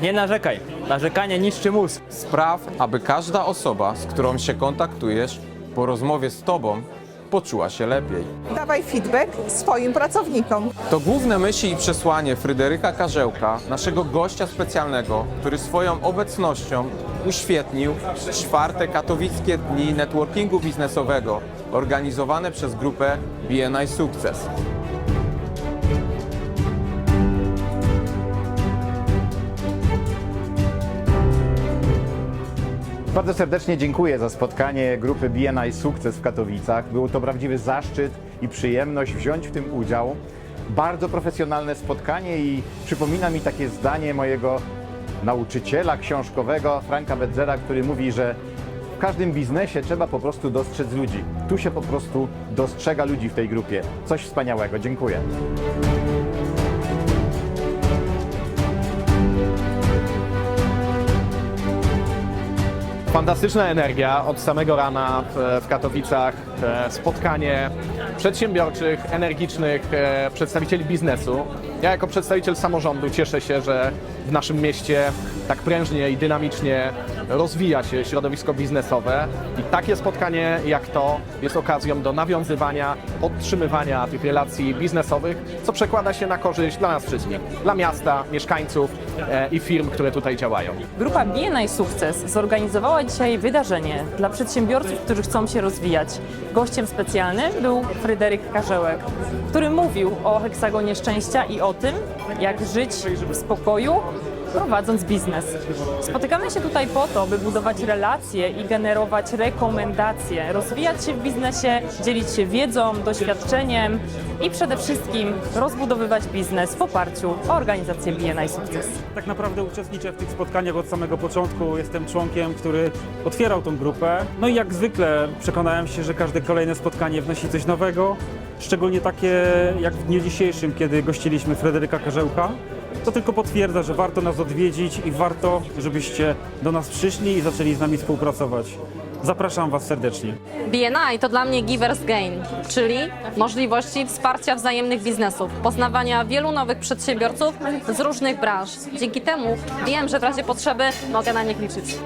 Nie narzekaj. Narzekanie niszczy mózg. Spraw, aby każda osoba, z którą się kontaktujesz, po rozmowie z Tobą poczuła się lepiej. Dawaj feedback swoim pracownikom. To główne myśli i przesłanie Fryderyka Karzełka, naszego gościa specjalnego, który swoją obecnością uświetnił czwarte katowickie dni networkingu biznesowego organizowane przez grupę BNI Sukces. Bardzo serdecznie dziękuję za spotkanie grupy BNI Sukces w Katowicach. Był to prawdziwy zaszczyt i przyjemność wziąć w tym udział. Bardzo profesjonalne spotkanie i przypomina mi takie zdanie mojego nauczyciela książkowego Franka Bedzera, który mówi, że w każdym biznesie trzeba po prostu dostrzec ludzi. Tu się po prostu dostrzega ludzi w tej grupie. Coś wspaniałego. Dziękuję. Fantastyczna energia od samego rana w, w Katowicach, e, spotkanie przedsiębiorczych, energicznych e, przedstawicieli biznesu. Ja jako przedstawiciel samorządu cieszę się, że w naszym mieście tak prężnie i dynamicznie rozwija się środowisko biznesowe i takie spotkanie jak to jest okazją do nawiązywania, podtrzymywania tych relacji biznesowych, co przekłada się na korzyść dla nas wszystkich, dla miasta, mieszkańców e, i firm, które tutaj działają. Grupa BNI Sukces zorganizowała dzisiaj wydarzenie dla przedsiębiorców, którzy chcą się rozwijać. Gościem specjalnym był Fryderyk Karzełek, który mówił o heksagonie szczęścia i o tym, jak żyć w spokoju, prowadząc biznes. Spotykamy się tutaj po to, by budować relacje i generować rekomendacje, rozwijać się w biznesie, dzielić się wiedzą, doświadczeniem i przede wszystkim rozbudowywać biznes w oparciu o organizację BNI Sukces. Tak naprawdę uczestniczę w tych spotkaniach od samego początku. Jestem członkiem, który otwierał tą grupę. No i jak zwykle przekonałem się, że każde kolejne spotkanie wnosi coś nowego. Szczególnie takie jak w dniu dzisiejszym, kiedy gościliśmy Fryderyka Karzełka. To tylko potwierdza, że warto nas odwiedzić i warto, żebyście do nas przyszli i zaczęli z nami współpracować. Zapraszam Was serdecznie. BNI to dla mnie Givers Gain, czyli możliwości wsparcia wzajemnych biznesów, poznawania wielu nowych przedsiębiorców z różnych branż. Dzięki temu wiem, że w razie potrzeby mogę na nich liczyć.